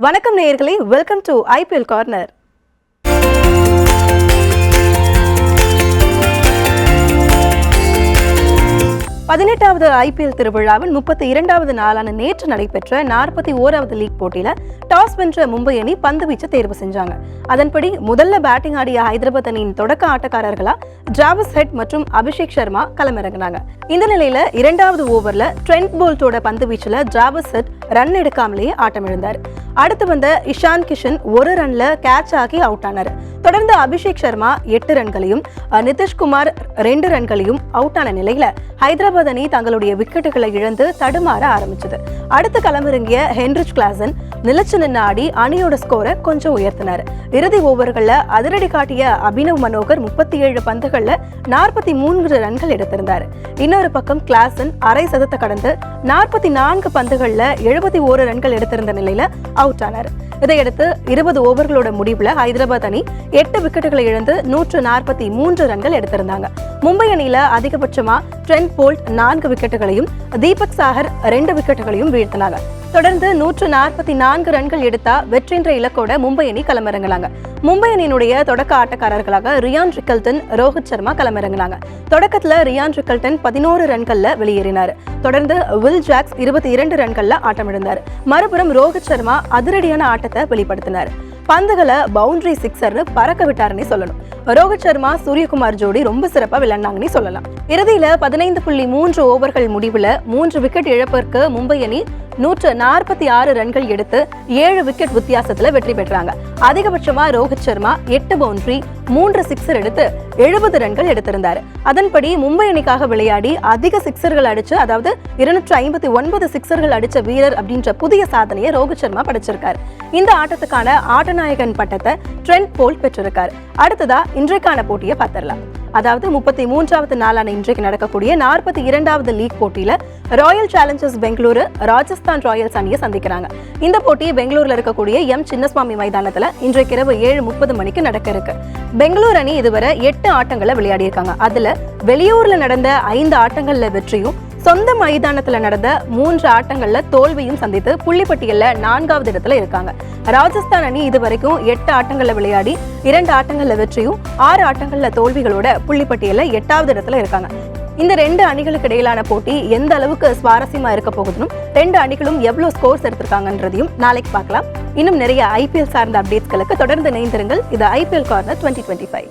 வணக்கம் நேயர்களே welcome to IPL corner பதினெட்டாவது ஐபிஎல் திருவிழாவின் முப்பத்தி இரண்டாவது நாளான நேற்று நடைபெற்ற நாற்பத்தி ஓராவது லீக் போட்டியில டாஸ் வென்ற மும்பை அணி பந்து வீச்சு தேர்வு செஞ்சாங்க. அதன்படி முதல்ல பேட்டிங் ஆடிய ஹைதராபாத் அணியின் தொடக்க ஆட்டக்காரர்களா ஜாவஸ் ஹெட் மற்றும் அபிஷேக் சர்மா களமிறங்கினாங்க. இந்த நிலையில இரண்டாவது ஓவர்ல ட்ரெண்ட் போல்ட்டோட பந்து வீச்சுல ஜாவஸ் ஹெட் ரன் எடுக்காமலேயே ஆட்டமிழந்தார். அடுத்து வந்த இஷான் கிஷன் ஒரு ரன்ல கேட்ச் ஆகி அவுட் ஆனார். தொடர்ந்து அபிஷேக் சர்மா எட்டு ரன்களையும் நிதிஷ்குமார் ரெண்டு ரன்களையும் அவுட் ஆன நிலையில ஹைதராபாத் அணி தங்களுடைய விக்கெட்டுகளை இழந்து தடுமாற ஆரம்பிச்சது. அடுத்து களமிறங்கிய ஹென்ரிச் கிளாசன் நிலச்சு நின்று ஆடி அணியோட ஸ்கோரை கொஞ்சம் உயர்த்தினார். இறுதி ஓவர்கள்ல அதிரடி காட்டிய அபினவ் மனோகர் முப்பத்தி ஏழு பந்துகள்ல நாற்பத்தி மூன்று ரன்கள் எடுத்திருந்தார். இன்னொரு பக்கம் கிளாசன் அரை சதத்தை கடந்து நாற்பத்தி நான்கு பந்துகள்ல எழுபத்தி ஓரு ரன்கள் எடுத்திருந்த நிலையில அவுட் ஆனார். இதையடுத்து இருபது ஓவர்களோட முடிவுல ஹைதராபாத் அணி எட்டு விக்கெட்டுகளை இழந்து நூற்று நாற்பத்தி மூன்று ரன்கள் எடுத்திருந்தாங்க. மும்பை அணியில அதிகபட்சமா ட்ரெண்ட் போல்ட் நான்கு விக்கெட்டுகளையும் தீபக் சாகர் ரெண்டு விக்கெட்டுகளையும் வீழ்த்தினாங்க. தொடர்ந்து நூற்று நாற்பத்தி நான்கு ரன்கள் எடுத்தா வெற்றின்ற இலக்கோட மும்பை அணி களமிறங்கினாங்க மும்பை அணியினுடைய தொடக்க ஆட்டக்காரர்களாக ரியான் ரிக்கல்டன் ரோஹித் சர்மா களமிறங்கினாங்க. தொடக்கத்துல ரியான் ரிக்கல்டன் பதினோரு ரன்கள்ல வெளியேறினார். தொடர்ந்து வில் ஜாக்ஸ் இருபத்தி இரண்டு ரன்கள்ல ஆட்டமிழந்தார். மறுபுறம் ரோஹித் சர்மா அதிரடியான ஆட்டத்தை வெளிப்படுத்தினார். பந்துகளை பவுண்டரி சிக்ஸர்னு பறக்க விட்டாருன்னு சொல்லணும். ரோஹித் சர்மா சூரியகுமார் ஜோடி ரொம்ப சிறப்பாக விளையாண்டாங்கன்னு சொல்லலாம். இறுதியில் பதினைந்து புள்ளி மூன்று ஓவர்கள் முடிவில் மூன்று விக்கெட் இழப்பிற்கு மும்பை அணி நூற்று நாற்பத்தி ஆறு ரன்கள் எடுத்து ஏழு விக்கெட் வித்தியாசத்தில் வெற்றி பெற்றாங்க. அதிகபட்சமாக ரோஹித் சர்மா எட்டு பவுண்டரி மூன்று சிக்ஸர் எடுத்து எழுபது ரன்கள் எடுத்திருந்தார். அதன்படி மும்பை அணிக்காக விளையாடி அதிக சிக்ஸர்கள் அடிச்சு அதாவது இருநூற்று ஐம்பத்தி ஒன்பது சிக்ஸர்கள் அடிச்ச வீரர் அப்படின்ற புதிய சாதனையை ரோஹித் சர்மா படிச்சிருக்கார். இந்த ஆட்டத்துக்கான ஆட்டநாயகன் பட்டத்தை ட்ரெண்ட் போல் பெற்றிருக்கார். அடுத்ததா இன்றைக்கான போட்டியை பார்த்துடலாம். அதாவது முப்பத்தி மூன்றாவது நாளான இன்றைக்கு நடக்கக்கூடிய நாற்பத்தி இரண்டாவது லீக் போட்டியில Royal Challengers Bengaluru Rajasthan Royals அணியை சந்திக்கிறாங்க. இந்த போட்டி பெங்களூர்ல இருக்கக்கூடிய எம் சின்னசுவாமி மைதானத்துல இன்றைக்கு இரவு ஏழு முப்பது மணிக்கு நடக்க இருக்கு. பெங்களூர் அணி இதுவரை எட்டு ஆட்டங்களை விளையாடி இருக்காங்க அதுல வெளியூர்ல நடந்த ஐந்து ஆட்டங்கள்ல வெற்றியும் சொந்த மைதானத்துல நடந்த மூன்று ஆட்டங்கள்ல தோல்வியும் சந்தித்து புள்ளிப்பட்டியல்ல நான்காவது இடத்துல இருக்காங்க. ராஜஸ்தான் அணி இதுவரைக்கும் எட்டு ஆட்டங்கள்ல விளையாடி இரண்டு ஆட்டங்கள்ல வெற்றியும் ஆறு ஆட்டங்கள்ல தோல்விகளோட புள்ளிப்பட்டியல்ல எட்டாவது இடத்துல இருக்காங்க. இந்த ரெண்டு அணிகளுக்கு இடையிலான போட்டி எந்த அளவுக்கு சுவாரஸ்யமா இருக்க போகுதுன்னு ரெண்டு அணிகளும் எவ்வளவு ஸ்கோர்ஸ் எடுத்திருக்காங்கன்றதையும் நாளைக்கு பார்க்கலாம். இன்னும் நிறைய ஐபிஎல் சார்ந்த அப்டேட்ஸ்களுக்கு தொடர்ந்து இணைந்திருங்கள். இது IPL corner twenty twenty five